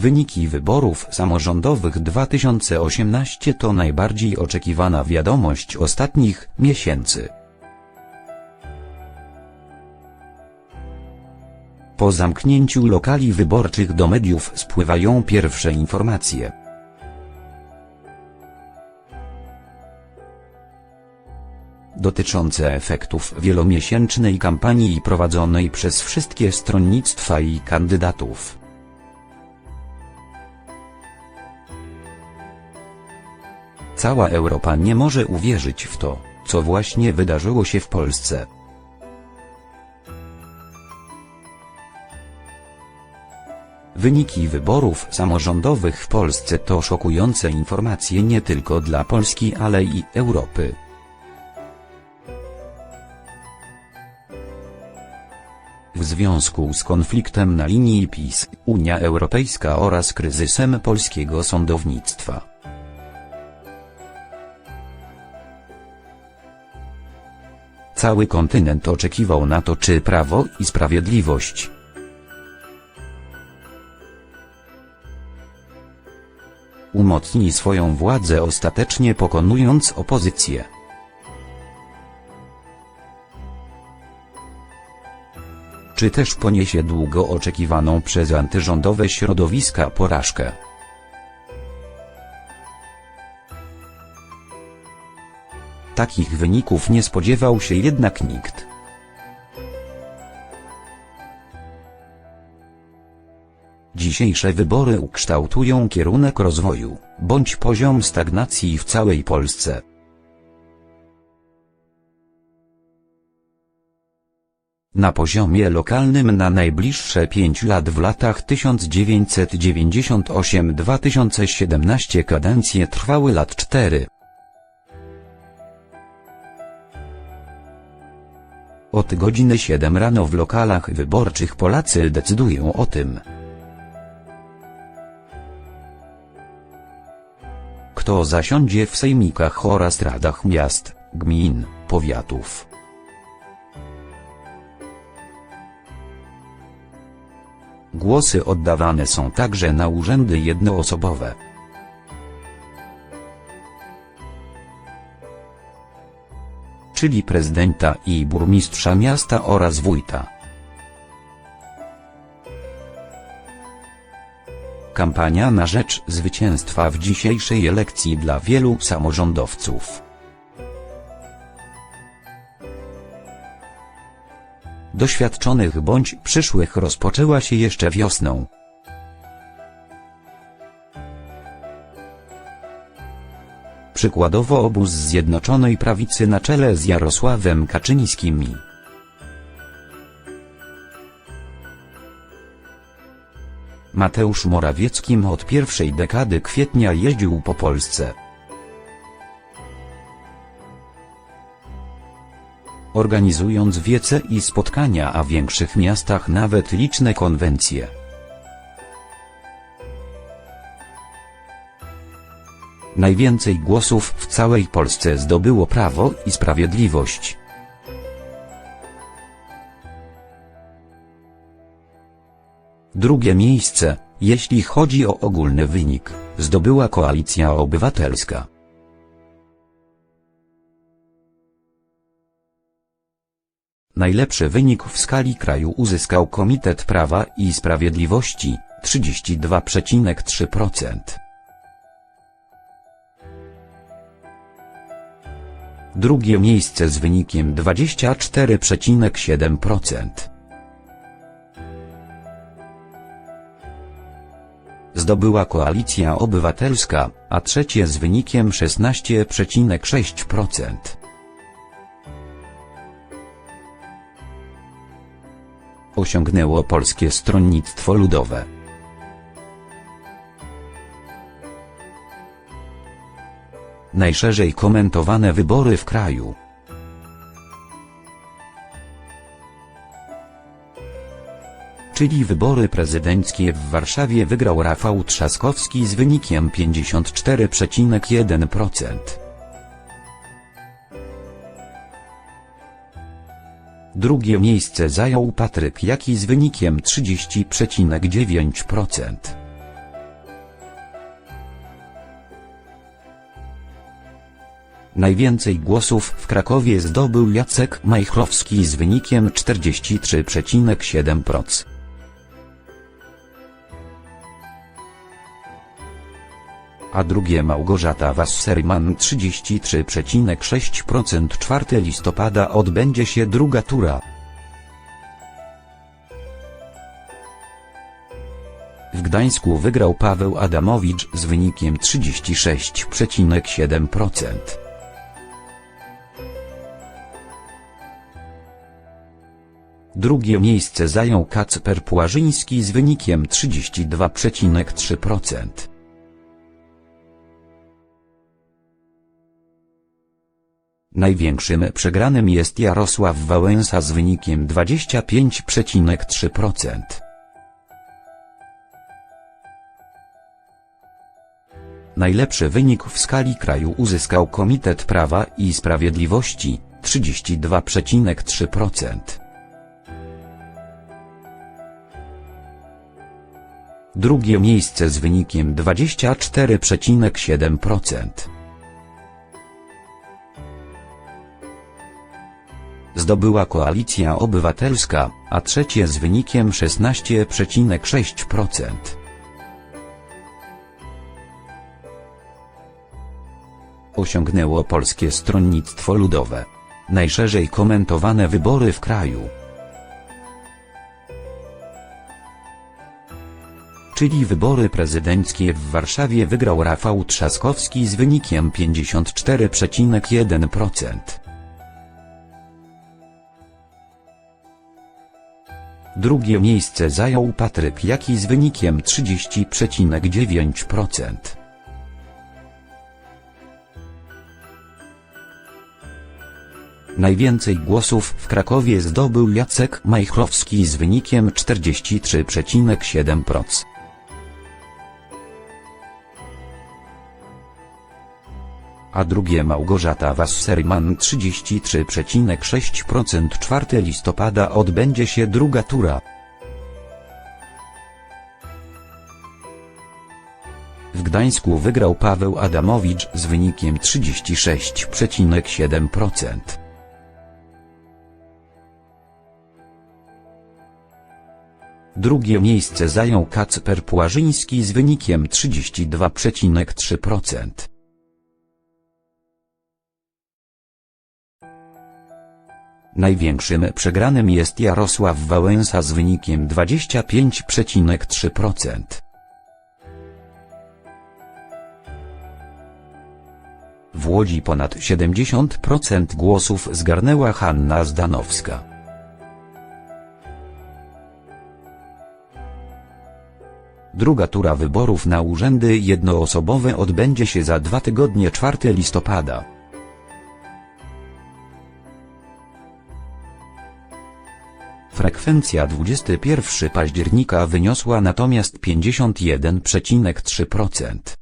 Wyniki wyborów samorządowych 2018 to najbardziej oczekiwana wiadomość ostatnich miesięcy. Po zamknięciu lokali wyborczych do mediów spływają pierwsze informacje. Dotyczące efektów wielomiesięcznej kampanii prowadzonej przez wszystkie stronnictwa i kandydatów. Cała Europa nie może uwierzyć w to, co właśnie wydarzyło się w Polsce. Wyniki wyborów samorządowych w Polsce to szokujące informacje nie tylko dla Polski, ale i Europy. W związku z konfliktem na linii PiS, Unia Europejska oraz kryzysem polskiego sądownictwa. Cały kontynent oczekiwał na to czy Prawo i Sprawiedliwość umocni swoją władzę ostatecznie pokonując opozycję. Czy też poniesie długo oczekiwaną przez antyrządowe środowiska porażkę? Takich wyników nie spodziewał się jednak nikt. Dzisiejsze wybory ukształtują kierunek rozwoju, bądź poziom stagnacji w całej Polsce. Na poziomie lokalnym na najbliższe 5 lat w latach 1998-2017 kadencje trwały lat 4. Od godziny 7 rano w lokalach wyborczych Polacy decydują o tym, kto zasiądzie w sejmikach oraz radach miast, gmin, powiatów. Głosy oddawane są także na urzędy jednoosobowe. Czyli prezydenta i burmistrza miasta oraz wójta. Kampania na rzecz zwycięstwa w dzisiejszej elekcji dla wielu samorządowców. Doświadczonych bądź przyszłych rozpoczęła się jeszcze wiosną. Przykładowo obóz Zjednoczonej Prawicy na czele z Jarosławem Kaczyńskim i Mateusz Morawieckim od pierwszej dekady kwietnia jeździł po Polsce. Organizując wiece i spotkania, a w większych miastach nawet liczne konwencje. Najwięcej głosów w całej Polsce zdobyło Prawo i Sprawiedliwość. Drugie miejsce, jeśli chodzi o ogólny wynik, zdobyła Koalicja Obywatelska. Najlepszy wynik w skali kraju uzyskał Komitet Prawa i Sprawiedliwości 32,3%. Drugie miejsce z wynikiem 24,7%. zdobyła Koalicja Obywatelska, a trzecie z wynikiem 16,6%. Osiągnęło Polskie Stronnictwo Ludowe. Najszerzej komentowane wybory w kraju. czyli wybory prezydenckie w Warszawie wygrał Rafał Trzaskowski z wynikiem 54,1%. Drugie miejsce zajął Patryk Jaki z wynikiem 30,9%. Najwięcej głosów w Krakowie zdobył Jacek Majchrowski z wynikiem 43,7%. A drugie Małgorzata Wasserman 33,6%. 4 listopada odbędzie się druga tura. W Gdańsku wygrał Paweł Adamowicz z wynikiem 36,7%. Drugie miejsce zajął Kacper Płażyński z wynikiem 32,3%. Największym przegranym jest Jarosław Wałęsa z wynikiem 25,3%. Najlepszy wynik w skali kraju uzyskał Komitet Prawa i Sprawiedliwości 32,3%. Drugie miejsce z wynikiem 24,7%. Zdobyła Koalicja Obywatelska, a trzecie z wynikiem 16,6%. osiągnęło Polskie Stronnictwo Ludowe. Najszerzej komentowane wybory w kraju. Czyli wybory prezydenckie w Warszawie wygrał Rafał Trzaskowski z wynikiem 54,1%. Drugie miejsce zajął Patryk Jaki z wynikiem 30,9%. Najwięcej głosów w Krakowie zdobył Jacek Majchrowski z wynikiem 43,7%. A drugie Małgorzata Wasserman 33,6%. 4 listopada odbędzie się druga tura. W Gdańsku wygrał Paweł Adamowicz z wynikiem 36,7%. Drugie miejsce zajął Kacper Płażyński z wynikiem 32,3%. Największym przegranym jest Jarosław Wałęsa z wynikiem 25,3%. W Łodzi ponad 70% głosów zgarnęła Hanna Zdanowska. Druga tura wyborów na urzędy jednoosobowe odbędzie się za dwa tygodnie 4 listopada. Frekwencja 21 października wyniosła natomiast 51,3%.